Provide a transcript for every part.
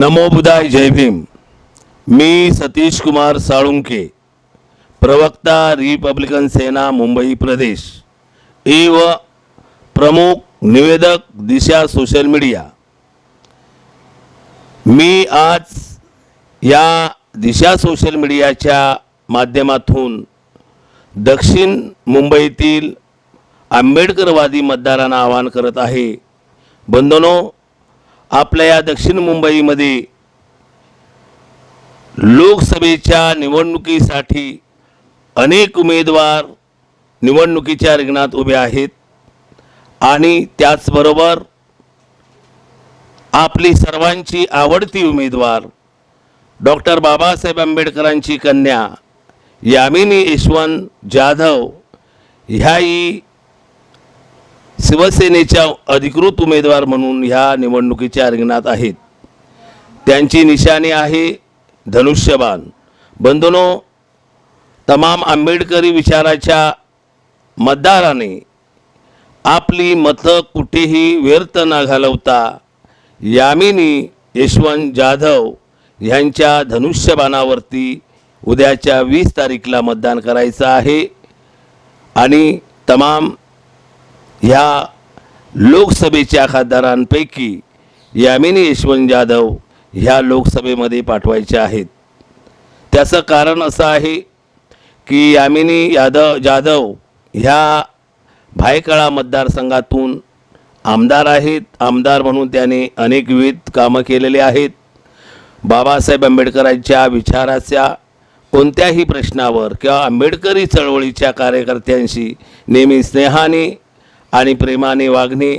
नमो बुधाय जय भीम. मी सतीश कुमार साळुंके प्रवक्ता रिपब्लिकन सेना मुंबई प्रदेश. ई व प्रमुख निवेदक दिशा सोशल मीडिया. मी आज या दिशा सोशल मीडियाच्या माध्यमातून दक्षिण मुंबईतील आंबेडकरवादी मतदारांना आवाहन करत आहे. बंधनो आपल्या या दक्षिण मुंबईमध्ये लोकसभेच्या निवडणुकीसाठी अनेक उमेदवार निवडणुकीच्या रिंगणात उभे आहेत. आणि त्याचबरोबर आपली सर्वांची आवडती उमेदवार डॉक्टर बाबासाहेब आंबेडकरांची कन्या यामिनी यशवंत जाधव ह्याही शिवसेनेच्या अधिकृत उमेदवार म्हणून ह्या निवडणुकीच्या रिंगणात आहेत. त्यांची निशाणी आहे धनुष्यबाण. बंधनो तमाम आंबेडकरी विचाराच्या मतदाराने आपली मतं कुठेही व्यर्थ न घालवता यामिनी यशवंत जाधव ह्यांच्या धनुष्यबाणावरती उद्याच्या वीस तारीखला मतदान करायचं आहे. आणि तमाम ह्या लोकसभेच्या खासदारांपैकी यामिनी यशवंत जाधव ह्या लोकसभेमध्ये पाठवायच्या आहेत. त्याचं कारण असं आहे की यामिनी यादव जाधव ह्या भायखळा मतदारसंघातून आमदार आहेत. आमदार म्हणून त्याने अनेक विविध कामं केलेली आहेत. बाबासाहेब आंबेडकरांच्या विचाराच्या कोणत्याही प्रश्नावर किंवा आंबेडकरी चळवळीच्या कार्यकर्त्यांशी नेहमी स्नेहाने आणि प्रेमाने वागणे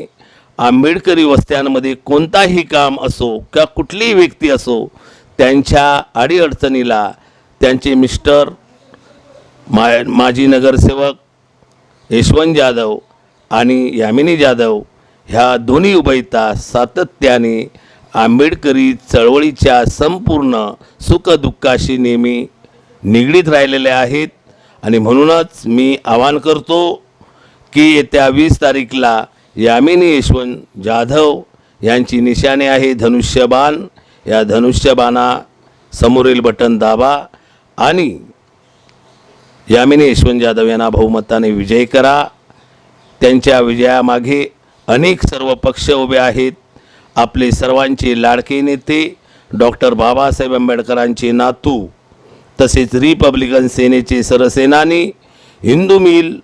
आंबेडकरी वस्त्यांमध्ये कोणताही काम असो किंवा कुठलीही व्यक्ती असो त्यांच्या अडीअडचणीला त्यांचे मिस्टर मा माजी नगरसेवक यशवंत जाधव आणि यामिनी जाधव ह्या दोन्ही उभयता सातत्याने आंबेडकरी चळवळीच्या संपूर्ण सुखदुःखाशी नेहमी निगडीत राहिलेले आहेत. आणि म्हणूनच मी आवाहन करतो की येत्या वीस तारीखला यामिनी यशवंत जाधव यांची निशाणे आहे धनुष्यबाण. या धनुष्यबाणा समोरील बटन दाबा आणि यामिनी यशवंत जाधव यांना बहुमताने विजय करा. त्यांच्या विजयामागे अनेक सर्व पक्ष उभे आहेत. आपले सर्वांचे लाडके नेते डॉक्टर बाबासाहेब आंबेडकरांचे नातू तसेच रिपब्लिकन सेनेचे सरसेनानी हिंदू मिल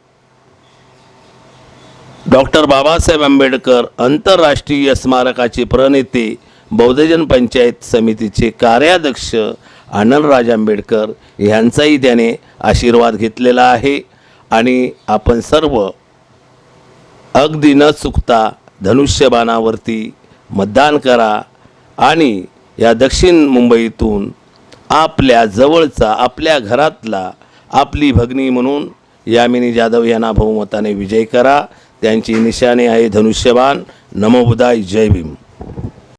डॉक्टर बाबासाहेब आंबेडकर आंतरराष्ट्रीय स्मारकाचे प्रणेते बौद्धजन पंचायत समितीचे कार्याध्यक्ष आनंदराज आंबेडकर यांचाही त्याने आशीर्वाद घेतलेला आहे. आणि आपण सर्व अगदी न चुकता धनुष्यबाणावरती मतदान करा आणि या दक्षिण मुंबईतून आपल्या जवळचा आपल्या घरातला आपली भगिनी म्हणून यामिनी जाधव यांना बहुमताने विजय करा. त्यांची निशाणी आहे धनुष्यबाण. नमोबुदाय जय भीम.